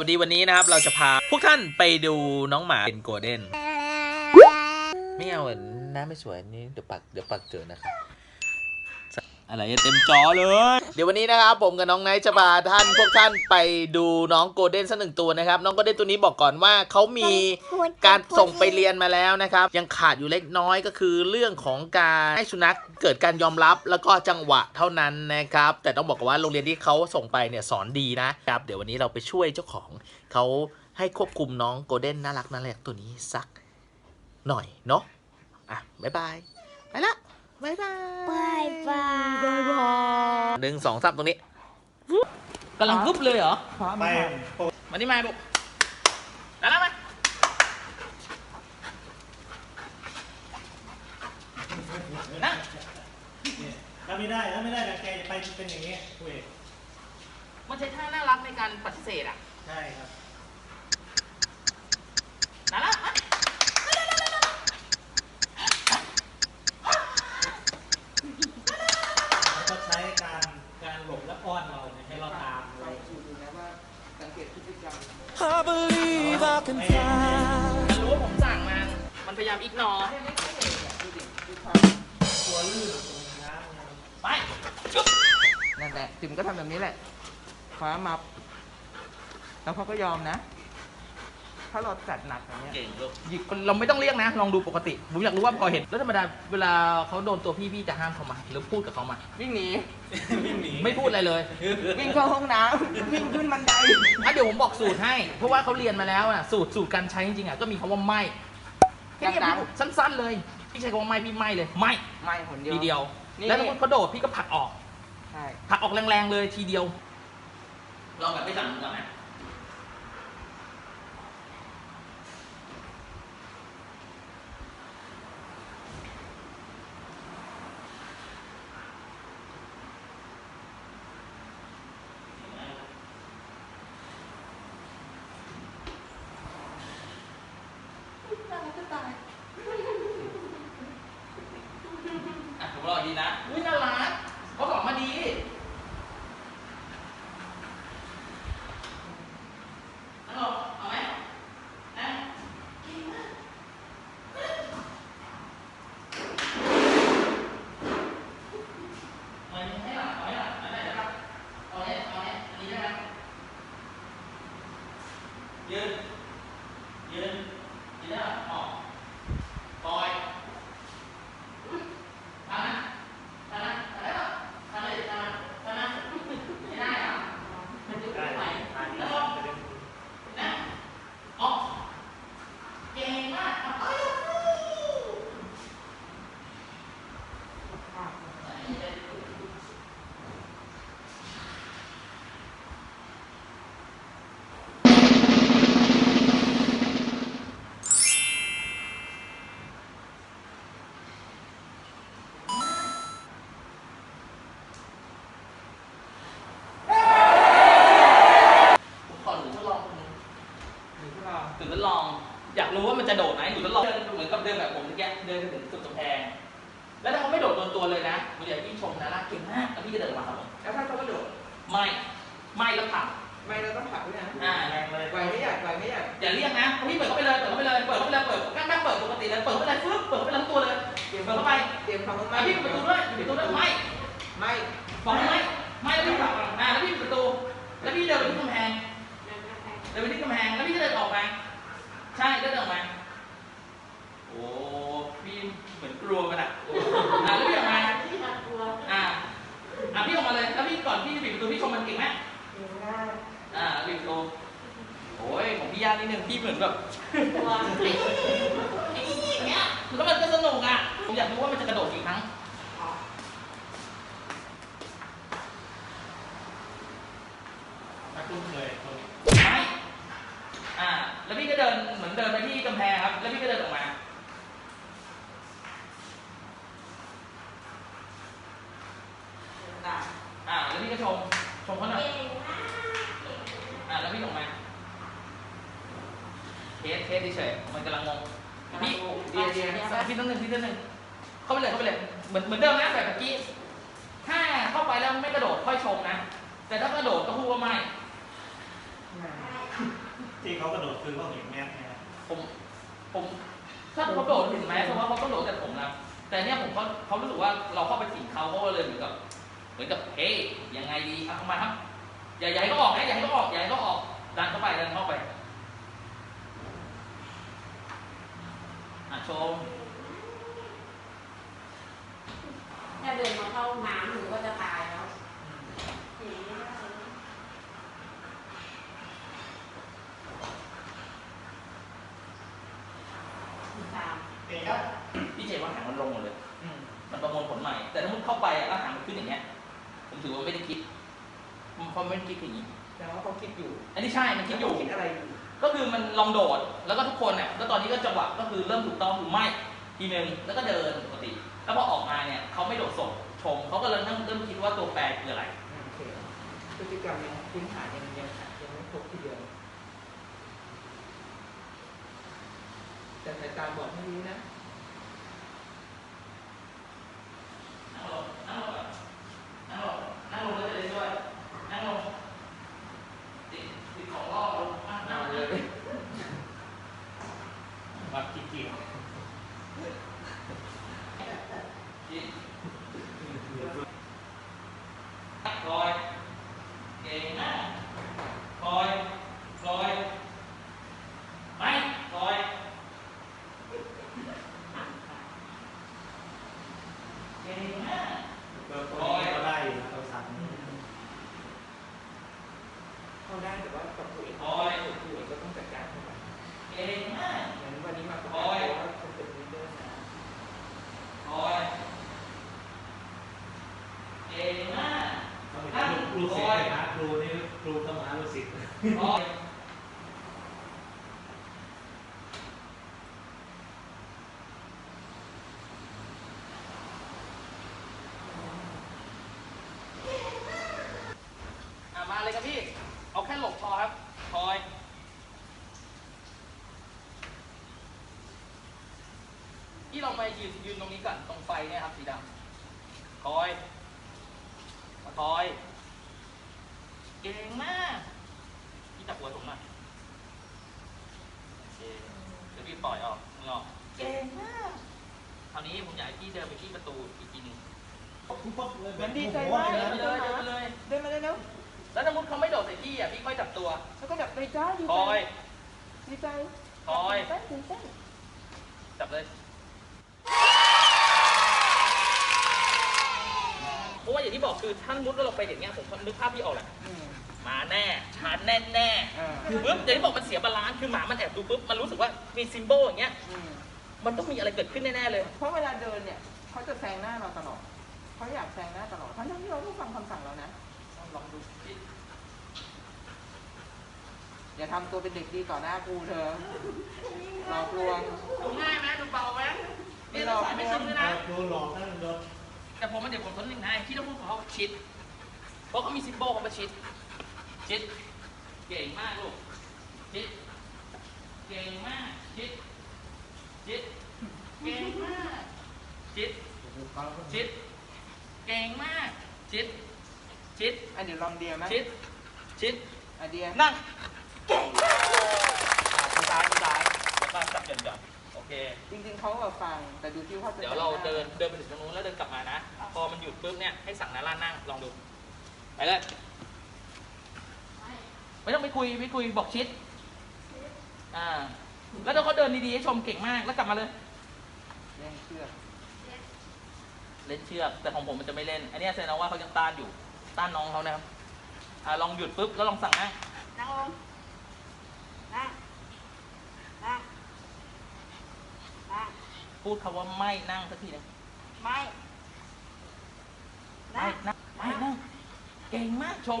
สวัสดีวันนี้นะครับ เราจะพาพวกท่านไปดูน้องหมาเป็นโกลเด้นไม่เอาอะหน้าไม่สวยนี่เดี๋ยวปักเดี๋ยวปักเจอนะครับ อะไรเต็มจอเลย เดี๋ยววันนี้นะครับผมกับน้องไนท์จะพาท่านพวกท่านไปดูน้องโกลเด้นสักหนึ่งตัวนะครับ น้องโกลเด้นตัวนี้บอกก่อนว่าเขามีการส่งไปเรียนมาแล้วนะครับ ยังขาดอยู่เล็กน้อยก็คือเรื่องของการให้สุนัขเกิดการยอมรับแล้วก็จังหวะเท่านั้นนะครับ แต่ต้องบอกก่อนว่าโรงเรียนที่เขาส่งไปเนี่ยสอนดีนะครับ เดี๋ยววันนี้เราไปช่วยเจ้าของเขาให้ควบคุมน้องโกลเด้นน่ารักน่ารักตัวนี้สักหน่อยเนาะอะบ๊ายบายไปละ บ๊ายบายบายบายหนึ่งสองสามตรงนี้กำลังกึบเลยเหรอไปมานี่มาบุกนั่นแล้วมานั่งถ้าไม่ได้ถ้าไม่ได้แต่แกจะไปเป็นอย่างนี้คุยมันใช้ท่าน่ารักในการปฏิเสธอะ ใช่ครับนั่นแล้วมา แล้วก็ใช้การการหลบและป้อนเราเนี่ยให้เราตามเรา I believe I can ไม่ fly. มันรู้ว่าผมสั่งมา มันพยายามอิกนอไปนั่นแหละจิมก็ทำแบบนี้แหละ คว้ามา แล้วเขาก็ยอมนะ ถ้าเราจัดหนักอย่างเงี้ยเก่งลูกหยิกเราไม่ต้องเรียกนะ ลองดูปกติ ผมอยากรู้ว่าพอเห็น แล้วธรรมดาเวลาเขาโดนตัวพี่พี่จะห้ามเขามา หรือพูดกับเขามา วิ่งหนีวิ่งหนีไม่พูดอะไรเลยวิ่งเข้าห้องน้ำวิ่งขึ้นบันไดอะเดี๋ยวผมบอกสูตรให้ เพราะว่าเขาเรียนมาแล้วอะสูตรสูตรการใช้จริงๆอะก็มีคำว่าไม่แค่นี้ดังพี่สั้น ๆ เลยพี่ใช้คำว่าไม่พี่ไม่เลย ไม่ไม่หนเดียวทีเดียวนี่แล้วถ้าเขาโดดพี่ก็ผลักออกใช่ผลักออกแรงๆเลยทีเดียวลองแบบไม่สั่งก่อนนะ อะผมรอดีนะ อุ้ยน่ารักเขาสอนมาดีฮัลโหลเอาไหมนะเก่งมากเอาไหมให้หลังเอาไหมหลังเอาไหมเดี๋ยวครับเอาไหมเอาไหมอันนี้ได้ไหมยืนยืน ยืนได้ป่ะออกปล่อย ทำนะทำนะทำได้ปะทำเลยทำนะทำนะไม่ได้เหรอมันจะ ได้ ไป ทาน แล้ว นี้ ก็ จะเป็น นะออกเก่งมากเอาไปผมขอหนูทดลองคนหนึง หรือที่เรา หนูทดลอง อยากรู้ว่ามันจะโดดไหมหนูทดลองเดินเหมือนกับเดินแบบผมเมื่อกี้เดินไปถึงสุดกำแพง แล้วถ้าเขาไม่โดดโดนตัวเลยนะผมอยากให้พี่ชมนะน่าเก่งมากแล้วพี่จะเดินออกมาครับผม แล้วถ้าเขากระโดด ไม่ไม่แล้วผลัก ไม่เราต้องผลักด้วยนะ อ่า แรงเลย ไหวไม่อยากไหวไม่อยาก อย่าเรียกนะพี่เปิดเข้าไปเลย เปิดเข้าไปเลย เปิดเข้าไปเลย เปิดแม่งเปิดปกติเลย เปิดเข้าไปเลยฟึ๊บเปิดเข้าไปทั้งตัวเล ยเปิดเข้าไปเตรียมควาอะไม่พี่ประตูด้วยประตูด้วยไม่ไม่บอกไม่ไม่แล้วพี่ผลักอะแล้วพี่ประตู แล้วพี่เดินไปที่กำแพงเดินไปที่กำแพงแล้วพี่ก็เดินออกมาใช่เดินออกมาโอ้พี่เหมือนกลัวมันอะอะแล้วพี่ออกมาอะอะพี่ออกมาเลยแล้วพี่ก่อนพี่จะปิดประตูพี่ชมมันเก่งไหมเก่งมากอ่าปิดประตูโอ้ยของพี่ยากนิดนึงพี่เหมือนแบบไอ้นี่อย่างเงี้ยแล้วมันก็สนุกอะ ผมอยากรู้ว่ามันจะกระโดดกี่ครั้งถ้าคุ้นเคยคนไม่อ่า แล้วพี่ก็เดินเหมือนเดินไปที่กำแพงครับ แล้วพี่ก็เดินออกมา อ่า แล้วพี่ก็ชม ชมเขาหน่อย อ่า แล้วพี่ออกมาเทสเทสเฉยๆมันกำลังงงพี่เดียวเดียวพี่ต้องหนึ่งพี่ต้องหนึ่ง เข้าไปเลยเข้าไปเลยเหมือนเหมือนเดิมนะแบบเมื่อกี้ ถ้าเข้าไปแล้วไม่กระโดดค่อยชมนะ แต่ถ้ากระโดดก็พูดว่าไม่ ที่เขากระโดดคือเขาเห็นแมสนะครับผม ผมถ้าเขาโดดถึงแม้แต่ว่าเขาก็โดดแต่ผมนะแต่เนี่ยผมเขาเขารู้สึกว่าเราเข้าไปถิ่นเขาเขาก็เลยเหมือนกับเหมือนกับเฮ้ยยังไงดีอะทำไมาครับอย่าอย่าให้เขาออกนะอย่าให้เขาออกอย่าให้เขาออกดันเข้าไปดันเข้าไปอะชม ถ้าเดินมาเข้าห้องน้ำหนูก็จะตายแล้วตามโอเคครับ พี่เจว่าหางมันลงหมดเลย อืม มันประมวลผลใหม่ แต่ถ้ามุดเข้าไปอะแล้วหางมันขึ้นอย่างเงี้ย ผมถือว่าไม่ได้คิดมันเพราะไม่ได้คิดอย่างนี้ แต่ว่าเขาคิดอยู่อันนี้ใช่ มันคิดอยู่ คิดอะไรอยู่ก็คือมันลองโดด แล้วก็ทุกคนเนี่ยแล้วตอนนี้ก็จังหวะก็คือเริ่มถูกต้องถูกไม่ทีหนึ่งแล้วก็เดินปกติ แล้วพอออกมาเนี่ยเขาไม่โดดส่งชมเขาก็เริ่มเริ่มคิดว่าตัวแปรคืออะไรโอเคพฤติกรรมยังพื้นฐานยังยังยังไม่ครบทีเดียวแต่สายตาบอกให้รู้นะ นั่งลงนั่งลงก่อนนั่งลงนั่งลงแล้วจะได้ช่วย นั่งลงติดติดของรอบลงอะ น นั่ อง น เล เลย ย วัดกี่กิโล ติด คอยเก่งมากคอยคอยไม่คอยเก่งมาก เบอร์โทรนี้เราได้โทรศัพท์ เข้าได้แต่ว่ากับตัวเอง คอย ตัวเองก็ต้องจัดการเข้าไป เก่งมาก งั้นวันนี้มาประกาศ โอ้ย ว่าคุณเป็นลีดเดอร์นะ คอยเก่งมาก เขาเป็นครูศิษย์นะครูนี่ค รูต้องหาลูกศิษย์คอยอะมาเลยครับพี่ เอาแค่หลบพอครับคอยพี่ลองมายืนยืนตรงนี้ก่อนตรงไฟเนี่ยครับสีดำคอยมาคอย เก่งมาก จับหัวผมหน่อยโอเคเดี๋ยวพี่ปล่อยออกมือออกเก่งมากคราวนี้ผมอยากให้พี่เดินไปที่ประตูอีกทีหนึงมันดีใจโอ้มากโหเดินไปเลยเดินไปเลย เดินมาเลยเร็วแล้วถ้ามุดเขาไม่โดดใส่พี่อะพี่ค่อยจับตัวแล้วก็แบบไปจ้าดีคใจอย ดีใจคอย ตื่นเต้นตื่นเต้นจับเลยเพราะว่า อย่างที่บอกคือท่านมุดแล้วเราไปอย่างเงี้ยผมนึกภาพพี่ออกแหละอืมมาแน่ชาร์จแน่แน่อ่าๆปุ๊บอย่างที่บอกมันเสียบาลานซ์คือหมามันแอบดูปุ๊บมันรู้สึกว่ามีซิมโบลอย่างเงี้ยอืมมันต้องมีอะไรเกิดขึ้นแน่ๆเลย เพราะเวลาเดินเนี่ยเขาจะแซงหน้าเราตลอดเขาอยากแซงหน้าตลอดทั้งที่เราต้องฟังคำสั่งเรานะลองดูสิอย่าทำตัวเป็นเด็กดีต่อหน้าครูเธอหลอกลวงดูง่ายไหมดูเบาไหมไม่นี่หรเราอกสายไม่ซึมเลยนะครูหลอกท่านโดน แต่ผมมันเดี๋ยวผมทนหนึ่งให้ที่ต้องพูดของเขาชิด เพราะเขามีซิมโบลเขามาชิด ชิด เก่งมากลูก ชิด เก่งมาก ชิด ชิด เก่งมาก ชิด ชิด เก่งมาก ชิด ชิด อันเดี๋ยวลองเดียไหมชิด ชิดอันเดียนั่งเก่งมากมือซ้ายมือซ้ายแล้วก็จับหย่อนหย่อนโอ เค จริงๆเขาอะฟังแต่ดูที่เขาจะเดี๋ยวเราเดินเดินไปถึงตรงนู้นแล้วเดินกลับมานะ พอมันหยุดปุ๊บเนี่ยให้สั่งนาล่านั่งลองดู ไปเลย ไม่ต้องไปคุยไม่คุยบอกชิด อ่า แล้วถ้าเขาเดินดีๆให้ชมเก่งมากแล้วกลับมาเลย แย่งเชือกเล่นเชือก แต่ของผมมันจะไม่เล่น อันเนี้ยแสดงว่าเขายังต้านอยู่ ต้านน้องเขานะครับอ่าลองหยุดปุ๊บแล้วลองสั่งนั่งนั่งลงนั่งนั่งนั่ง พูดคำว่าไม่นั่งสักทีหนึงไม่ไม่นั่งนั่งไม่นั่งเก่งมากชม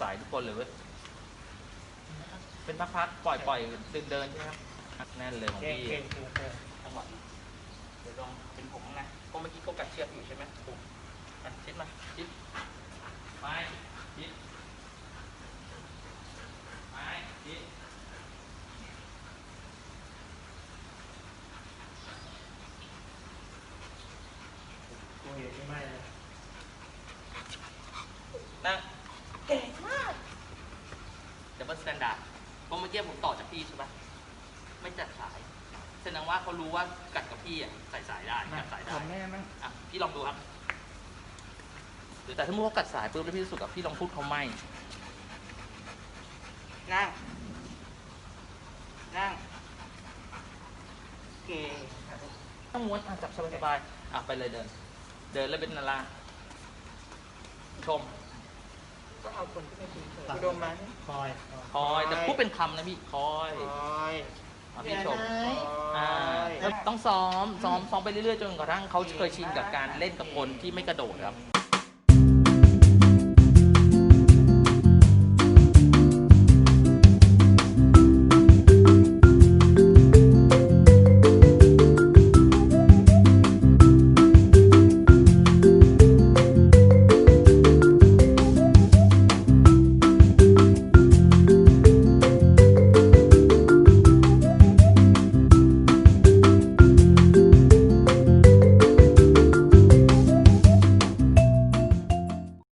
สายทุกคนเลยเว้ยเป็นพักๆปล่อยปล่อยเดินเดินๆใช่ไหมครับแน่นเลยของเก่งพี่เก่งครูเก่งจังหวะเดี๋ยวลองเป็นผมนะเพราะเมื่อกี้เขากัดเชือกอยู่ใช่ไหมถูกอะชิดมาชิดไปชิดไปชิด ครูเห็นไม่ไหมเลย นั่งเก่งมาก ดับเบิลส แตนดาร์ดเพราะเมื่อกี้ผมต่อจากพี่ใช่ปะไม่จัดสายแสดงว่าเขารู้ว่ากัดกับพี่อะใส่สายได้มากัดสายได้ทำแม่มั้งอะพี่ลองดูครับหรือแต่ถ้ามุกเขากัดสายปุ๊บแล้วพี่รู้สึกกับพี่ลองพูดเขาไม่นั่ง นั่งโอเคถ้าม้วนอะจับสบายๆอะไปเลยเดิน เดินแล้วเป็นนาราชม ก็เอาคนที่ไม่คุ้นเคยอุดมมานี่คอยคอยแต่พูดเป็นคำนะพี่คอยคอยอะพี่ชมคอ่าอยแล้วต้องซ้อมซ้อมซ้อมไปเรื่อยๆจนกระทั่งเขาเคยชินกับการเล่นกับคนที่ไม่กระโดดครับ